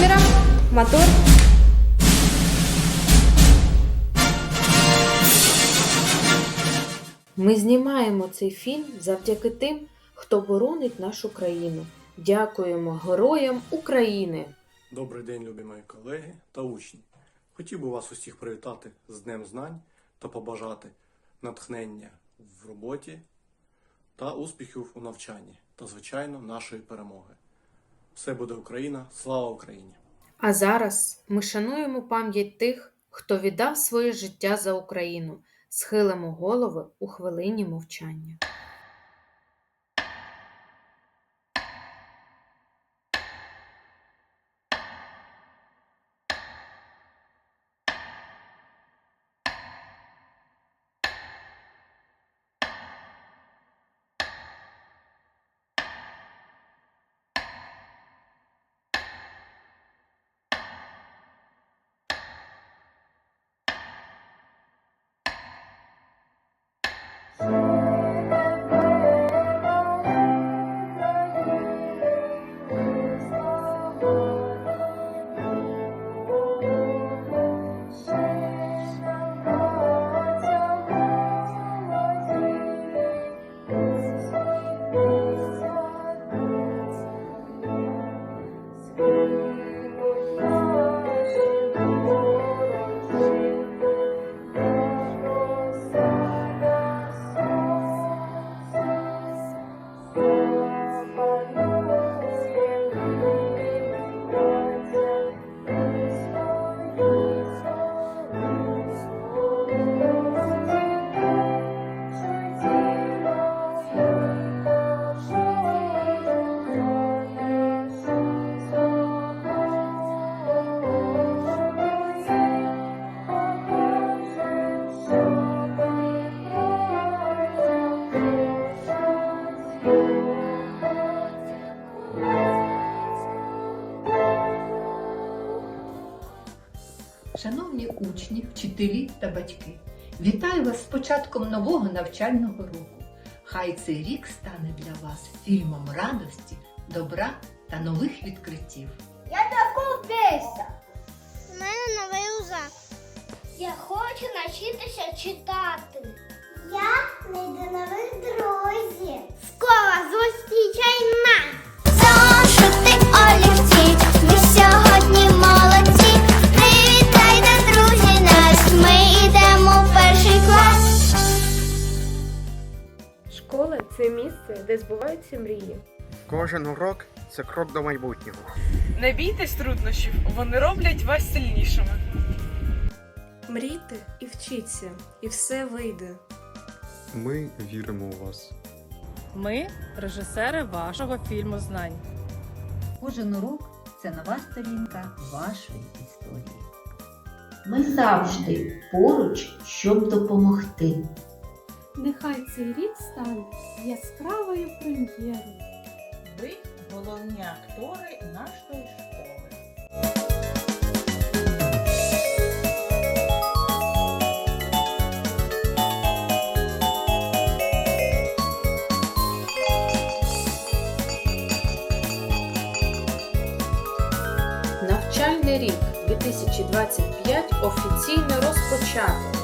Камера, мотор. Ми знімаємо цей фільм завдяки тим, хто боронить нашу країну. Дякуємо героям України! Добрий день, любі мої колеги та учні. Хотів би вас усіх привітати з Днем Знань та побажати натхнення в роботі та успіхів у навчанні та, звичайно, нашої перемоги. Все буде Україна! Слава Україні! А зараз ми шануємо пам'ять тих, хто віддав своє життя за Україну. Схилимо голови у хвилині мовчання. Шановні учні, вчителі та батьки, вітаю вас з початком нового навчального року. Хай цей рік стане для вас фільмом радості, добра та нових відкриттів. Купися. У мене новий узак. Я хочу навчитися читати. Я знайду нових друзів. Школа, зустрічай нас! Це місце, де збуваються мрії. Кожен урок це крок до майбутнього. Не бійтесь труднощів, вони роблять вас сильнішими. Мрійте і вчіться, і все вийде. Ми віримо у вас. Ми режисери вашого фільму знань. Кожен урок це нова сторінка вашої історії. Ми завжди поруч, щоб допомогти. Нехай цей рік стане яскравою прем'єрою. Ви головні актори нашої школи. Навчальний рік 2025 офіційно розпочато.